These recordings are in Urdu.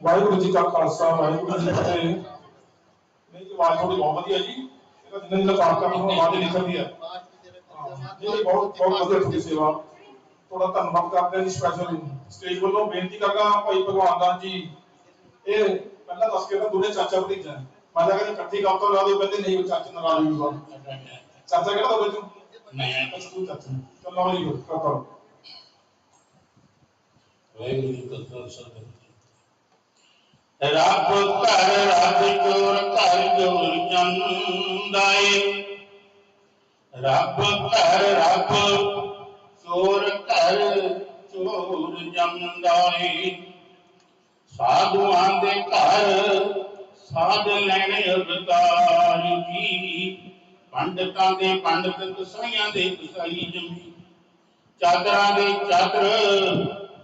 ਵਾਹਿਗੁਰੂ ਜੀ ਕਾ ਖਾਲਸਾ ਵਾਹਿਗੁਰੂ ਜੀ ਕੀ ਫਤਿਹ ਨਹੀਂ ਜੀ ਆਵਾਜ਼ ਥੋੜੀ ਬਹੁਤ ਵਧੀਆ ਜੀ ਇਹਦਾ ਜਿੰਨਾ ਜਿੰਨਾ ਪਾਠ ਕਰਨ ਨੂੰ ਆਵਾਜ਼ ਨਿਕਲਦੀ ਹੈ ਇਹ ਵੀ ਬਹੁਤ ਬਹੁਤ ਵਧੀਆ ਤੁਹਾਡੀ ਸੇਵਾ ਥੋੜਾ ਧੰਨਵਾਦ ਕਰਦੇ ਹਾਂ ਜੀ ਸਪੈਸ਼ਲ ਸਟੇਜ ਵੱਲੋਂ ਬੇਨਤੀ ਕਰਦਾ ਭਾਈ ਭਗਵਾਨ ਦਾਸ ਜੀ ਇਹ ਪਹਿਲਾਂ ਦੱਸ ਕੇ ਤਾਂ ਦੋਨੇ ਚਾਚਾ ਭਤੀਜਾ ਹੈ ਮੈਂ ਤਾਂ ਕਹਿੰਦਾ ਇਕੱਠੀ ਗੱਲ ਤੋਂ ਲਾ ਦਿਓ ਕਹਿੰਦੇ ਨਹੀਂ ਉਹ ਚਾਚੇ ਨਾਰਾਜ਼ ਹੋਊਗਾ ਚਾਚਾ ਕਿਹੜਾ ਤੁਹਾਡੇ ਚੋਂ ਮੈਂ ਅੱਛਾ ਤੂੰ ਚਾਚਾ ਚਲੋ ਜੀ ਕਰਤਾ ਵਾਹਿਗੁਰੂ ਜੀ ਕਾ ਖਾਲਸਾ ਰੱਬ ਘਰ, ਰੱਬ ਚੋਰ, ਘਰ ਚੋਰ ਚੰਦਾਏ। ਰੱਬ ਘਰ, ਰੱਬ ਚੋਰ, ਘਰ ਚੋਰ ਜੰਦਾਏ ਸਾਧੂਆਂ ਦੇ ਘਰ ਸਾਧ ਲੈਣੇ ਅਵਤਾਰ ਜੀ। ਪੰਡਤਾਂ ਦੇ ਪੰਡਤ, ਕਸਾਈਆਂ ਦੇ ਕਸਾਈ ਜਮੀ। ਚਾਦਰਾਂ ਦੇ ਚਾਦਰ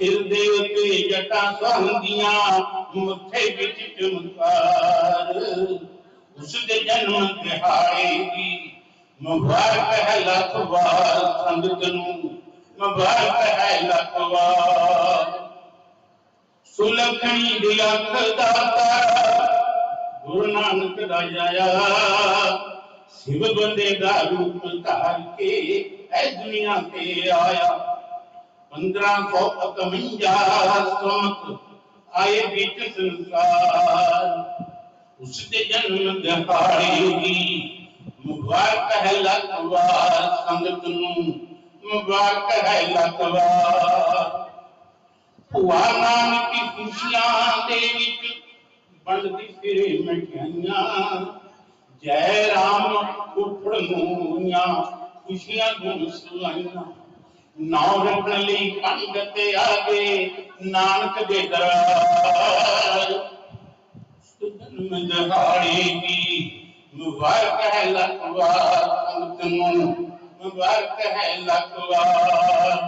سر دے اتے جٹا سہندیاں مٹھے بچ چمکار اس دے جنم دہاڑے دی مبارک ہے لاکھ وار سند تنو مبارک ہے لاکھ وار سلکھنی دیا اکھ دا تارا گرو نانک دا جایا سیو بندے دا روپ تار کے اے دنیا تے آیا پندرہ کو اکمنجا سوت آئے بیت سنسار۔ اس دے جنم دہاڑی دی مبار کہلا کوا سنگت نو۔ مبار کہلا کوا ہوا کی خوشیاں دے وچ بندی پھرے مٹھیاں جے رام اپڑ مویاں خوشیاں گن سلائیاں۔ نورت علی پنگتے آگے نانک دے دراج سدن جہاڑی کی مبارک ہے لکھوار انتمون مبارک ہے لکھوار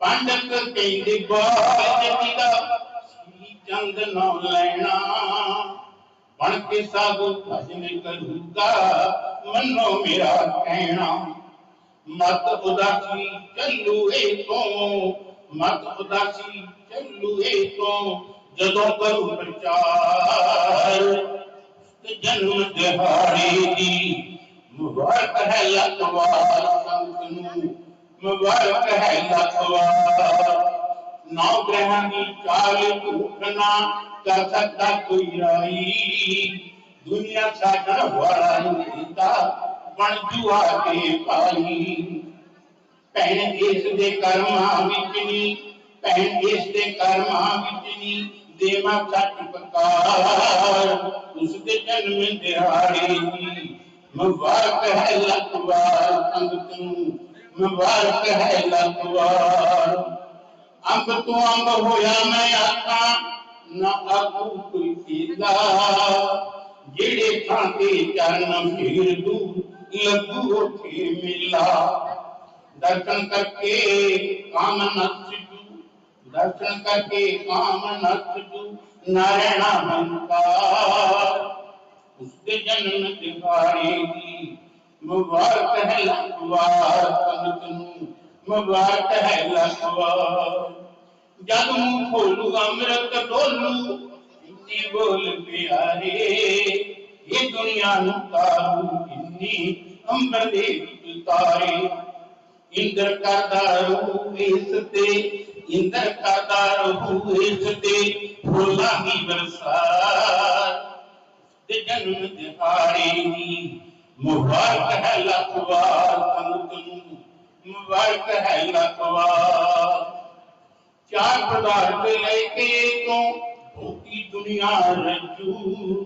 پانڈت کہیں دے باج دیدہ سی چند نو لینا بڑھ کے سادو بھجن منو میرا کہنا مت اداسی اے تو مت اداسی اے تو جدو کرو پرچار جنم دہاڑے دی مبارک ہے لکھوار سنتنو مبارک ہے لکھوار نو گرہن دی چال دھوکنا کر سکتا کوئی رائی۔ دنیا ساکر ورائیتا منجوا کے پانی پہن اس دے کرما وچنی پہن اس دے کرما وچنی دیوا چھٹ پکار۔ اس دے جنم دہاڑی مبارک ہے لکوار تنگ توں مبارک ہے لکوار۔ امب تو امب ہویا میں آقا، نہ آقو کوئی پیدا جڑے کھاتے چرن پھر دور۔ ل کے کام نام نارا منتا جی بات ہے لکھوا لکھو جنوت بولو پیارے دنیا نار ਦੀ ਮੁਬਾਰਕ ਹੈ ਲੱਖ ਵਾਰ ਸੰਗਤ ਨੂੰ ਮੁਬਾਰਕ ਹੈ ਲੱਖ ਵਾਰ ਜਦ ਮੂੰਹ ਖੋਲੂ ਅੰਮ੍ਰਿਤ ਡੋਲੂ ਇੰਨੀ ਬੋਲ ਪਿਆਰੇ ਇਹ ਦੁਨੀਆ ਨੂੰ ਤਾਰੂ ਇੰਨੀ ਅੰਬਰ ਦੇ ਵਿੱਚ ਤਾਰੇ ਇੰਦਰ ਕਰਦਾ ਰਹੂ ਇਸ ਤੇ ਇੰਦਰ ਕਰਦਾ ਰਹੂ ਇਸ ਤੇ ਫੁੱਲਾਂ ਦੀ ਬਰਸਾਤ ਤੇ ਜਨਮ ਦਿਹਾੜੇ ਦੀ ਮੁਬਾਰਕ ਹੈ ਲੱਖ ਵਾਰ ਸੰਗਤ ਨੂੰ ਮੁਬਾਰਕ ਹੈ ਲੱਖ ਵਾਰ ਚਾਰ ਪਦਾਰਥ ਲੈ ਕੇ ਤੋਂ ਭੋਗੀ ਦੁਨੀਆ ਰਜੂ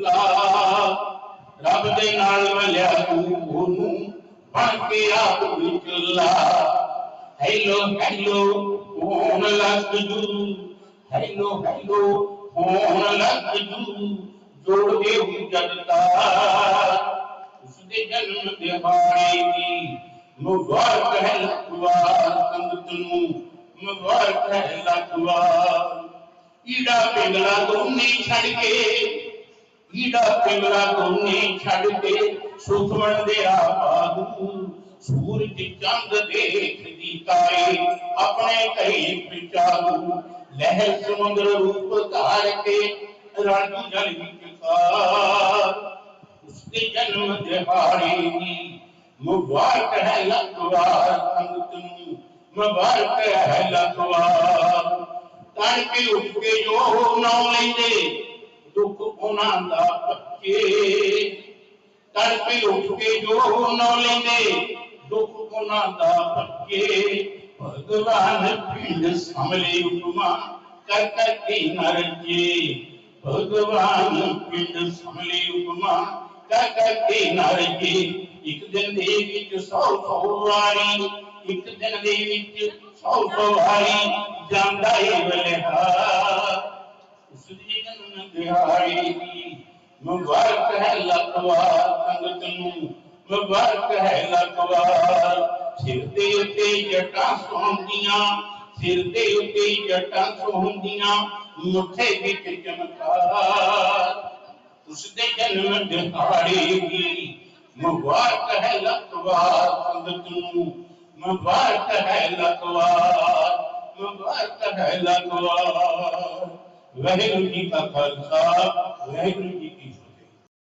رب دے ہیلو ہیلو ہون لگ جو ہیلو ہیلو ہون لگ جو جوڑ کے ہو جگتا اس دے جنم دے بارے دی مبارک ہے لکھوار سنگتنوں مبارک ہے لکھوار ایڑا پنگلا تو نہیں چھڑ کے ਈੜਾ ਪਿੰਗਲਾ ਦੋਨੇ ਛੱਡ ਕੇ ਸੁਖਮਨ ਦੇ ਆਬਾਦੂ ਸੂਰਜ ਚੰਦ ਦੇਖਦੀ ਤਾਰੇ ਆਪਣੇ ਘਰੇ ਵਿਚਾਰੂ ਲਹਿਰ ਸਮੁੰਦਰ ਰੂਪ ਧਾਰ ਕੇ ਰਾਜੂ ਜਲ ਵਿੱਚ ਕਾਰ ਉਸਦੇ ਜਨਮ ਦਿਹਾੜੇ ਦੀ ਮੁਬਾਰਕ ਹੈ ਲਖਵਾਰ ਸੰਗਤ ਨੂੰ ਮੁਬਾਰਕ ਹੈ ਲਖਵਾਰ ਤੜਕੇ ਉੱਠ ਕੇ ਜੋ ਨਾਮ ਲੈਂਦੇ دکھ اونا دا پکے تر پہ اٹھ کے جو نولے دے دکھ اونا دا پکے بھگوان پین سملے اٹھما کر کر کے نہ بھگوان پین سملے اٹھما کر کر کے نہ ایک دن دیوی جو سو سو واری ایک دن دیوی جو سو سو واری جاندائی اے بلہار بہاری مبارک ہے لقوار مبارک ہے لقوار مبارک ہے لقوار مبارک ہے لقوار وحر کی تپلتا وحر کی